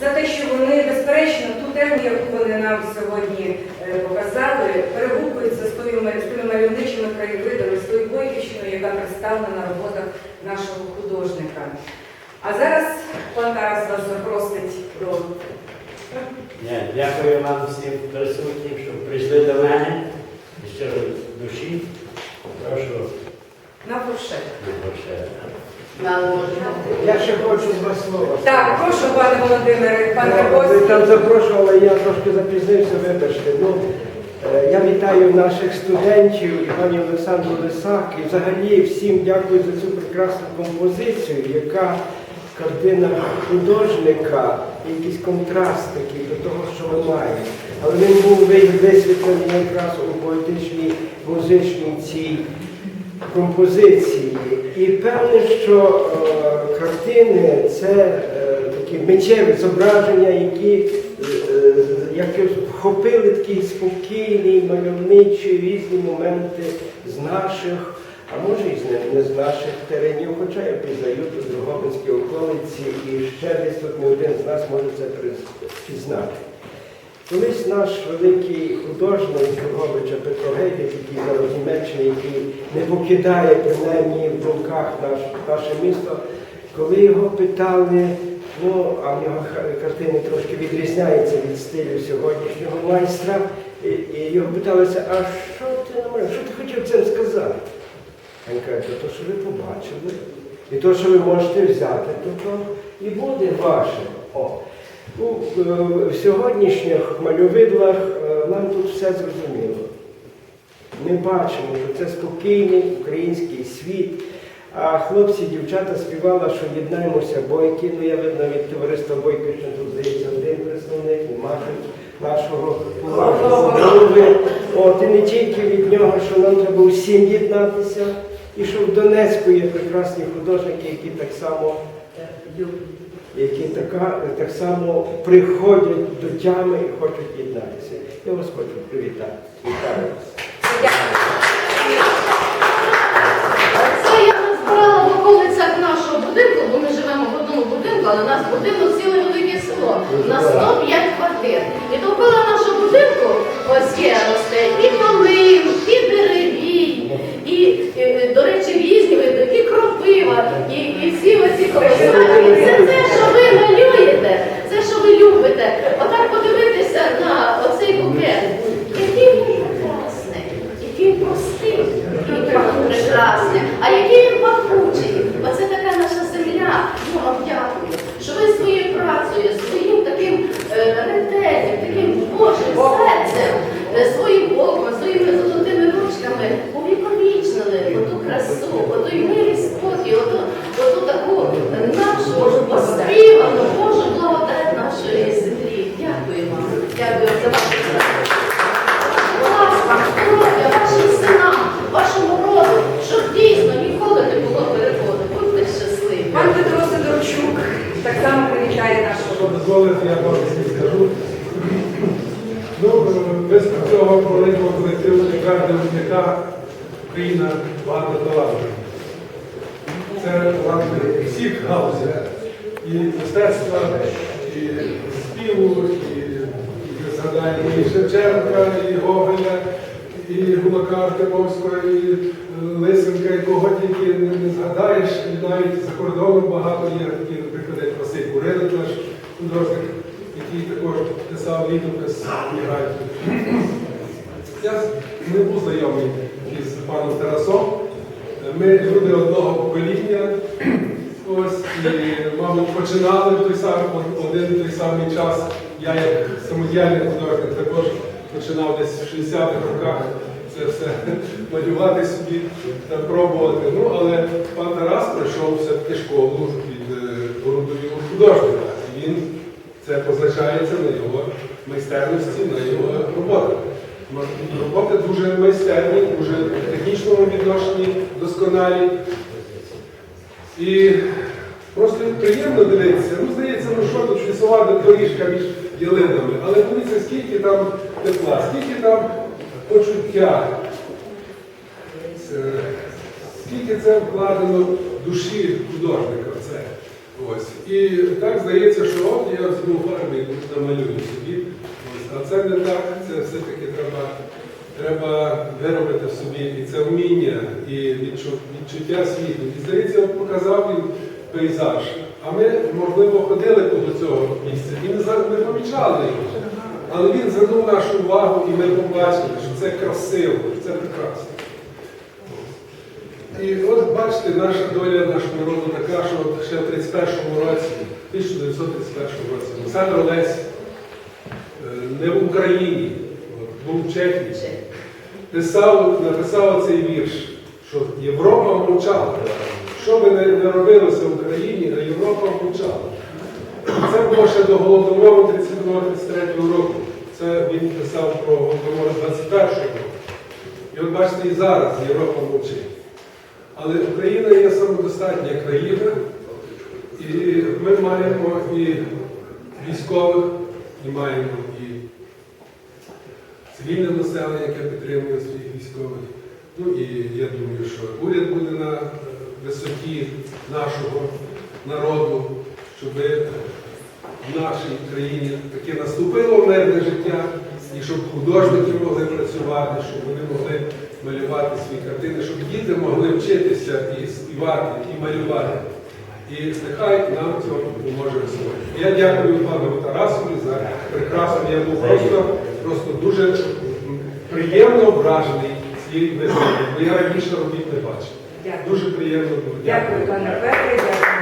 за те, що вони безперечно ту тему, яку вони нам сьогодні е, показали, перегукуються з тими, мальовничими краєвидами, з тою Бойківщиною, яка представлена на роботах нашого художника. А зараз пан Тарас вас запросить до Дякую вам всім присутнім, що прийшли до мене. Щиро душі. Прошу на фуршет. на гроші. Я ще хочу два слова. Так, прошу, пане Володимире, пане Ну, Ви там запрошували, я трошки запізнився, вибачте. Ну, е, я вітаю наших студентів і пані Олександру Лисак. І взагалі всім дякую за цю прекрасну композицію, яка картина художника, якийсь контраст такий до того, що ми маємо. Але він був висвітлений якраз у поетичній музичній цій композиції. І певне, що е, картини це е, такі миттєві зображення, які е, е, вхопили такі спокійні, мальовничі різні моменти з наших, а може і з не, з наших теренів, хоча я пізнаю тут Дрогобинській околиці, і ще десь тут не один з нас може це пізнати. Колись наш великий художник Дрогобича Петро який зараз в Німеччині, який не покидає принаймні в думках наш, наше місто, коли його питали, ну, а в нього картини трошки відрізняються від стилю сьогоднішнього майстра, і, і його питалися, а що ти намалював, що ти хотів цим сказати? Він каже, то, що ви побачили, і то, що ви можете взяти, то, то і буде ваше. О. Ну, е, в сьогоднішніх мальовидлах е, нам тут все зрозуміло. Ми бачимо, що це спокійний український світ. А хлопці, дівчата співали, що єднаємося бойки. Ну, я видно від товариства Бойківщин, тут здається один представник, Машин нашого голови. От, і не тільки від нього, що нам треба всім єднатися, і що в Донецьку є прекрасні художники, які так само які така, так само приходять до тями і хочуть єднатися. Я вас хочу привітати. Вітаю вас. Це я збирала в околицях нашого будинку, бо ми живемо в одному будинку, але у нас будинок ціле велике село. На 105 квартир. І довкола нашого будинку ось є росте і малин, і деревій, і, е, до речі, види, і кропива, і, і всі оці колоса. І це те, що ви малюєте, це, що ви любите. Отак подивитися на оцей букет. Який він прекрасний, який він простий, який він прекрасний, а який він пахучий. Оце така наша земля. Ну, вам дякую, що ви своєю працею, своїм таким е, ретельним, таким Божим серцем, е, своїм Богом, своїми золотими ручками увіковічнили оту красу, оту мир і спокій, оту, оту таку нашу оспівану Божу благодать нашої землі. Дякую вам. Дякую за вашу працю. Ласка, здоров'я вашим синам, вашому роду, щоб дійсно ніколи не було переходу. Будьте щасливі. Пан Петро Сидорчук так само привітає нашого. дозволите, я вам всім скажу. Ну, без цього великого колективу неправди виробника Україна багато талантів. Це таланти всіх галузях. І мистецтва, і співу, і, і і Шевченка, і Гоголя, і Гулака Артемовського, і Лисенка, і кого тільки не, не згадаєш, і навіть за кордоном багато є такі, наприклад, як Василь Курилик, наш художник, який також писав літопис мігрантів. Я не був знайомий із паном Тарасом. Ми люди одного покоління. Ось, і, мабуть, починали в той самий, один той самий час. Я як самодіяльний художник також починав десь в 60-х роках це все малювати собі та пробувати. Ну, але пан Тарас пройшов все-таки школу від е, художника. І він це позначається на його майстерності, на його роботах. Роботи дуже майстерні, дуже в технічному відношенні досконалі. І просто приємно дивитися. Ну, здається, ну що тут лісова доріжка між ялинами, але дивіться, скільки там тепла, скільки там почуття, скільки це вкладено душі художника. Це. Ось. І так здається, що от я візьму фарби намалюю собі. Ось. А це не так, це все-таки треба, треба виробити в собі і це вміння, і відчуття світу. І здається, показав він пейзаж. А ми, можливо, ходили до цього місця і не, помічали його. Але він звернув нашу увагу, і ми побачили, що це красиво, що це прекрасно. І от бачите, наша доля нашого народу така, що ще в 31-му році, 1931 році, Олександр Олесь е, не в Україні, був в Чехії, писав, написав цей вірш, що Європа мовчала. Що би не, робилося в Україні, а Європа мовчала. Це було ще до Голодомору 32-33 року. Це він писав про Голодомор 21 року. І от бачите, і зараз Європа мовчить. Але Україна є самодостатня країна, і ми маємо і військових, і маємо і цивільне населення, яке підтримує своїх військових. Ну і я думаю, що уряд буде на висоті нашого народу, щоб в нашій країні таке наступило мирне життя, і щоб художники могли працювати, щоб вони могли малювати свої картини, щоб діти могли вчитися і співати, і малювати. І нехай нам цього допоможе сьогодні. Я дякую пану Тарасові за прекрасну. Я був просто, просто дуже приємно вражений цією виставкою, бо я раніше робіт не бачив. Дякую. Дуже приємно було. Дякую, пане Петре.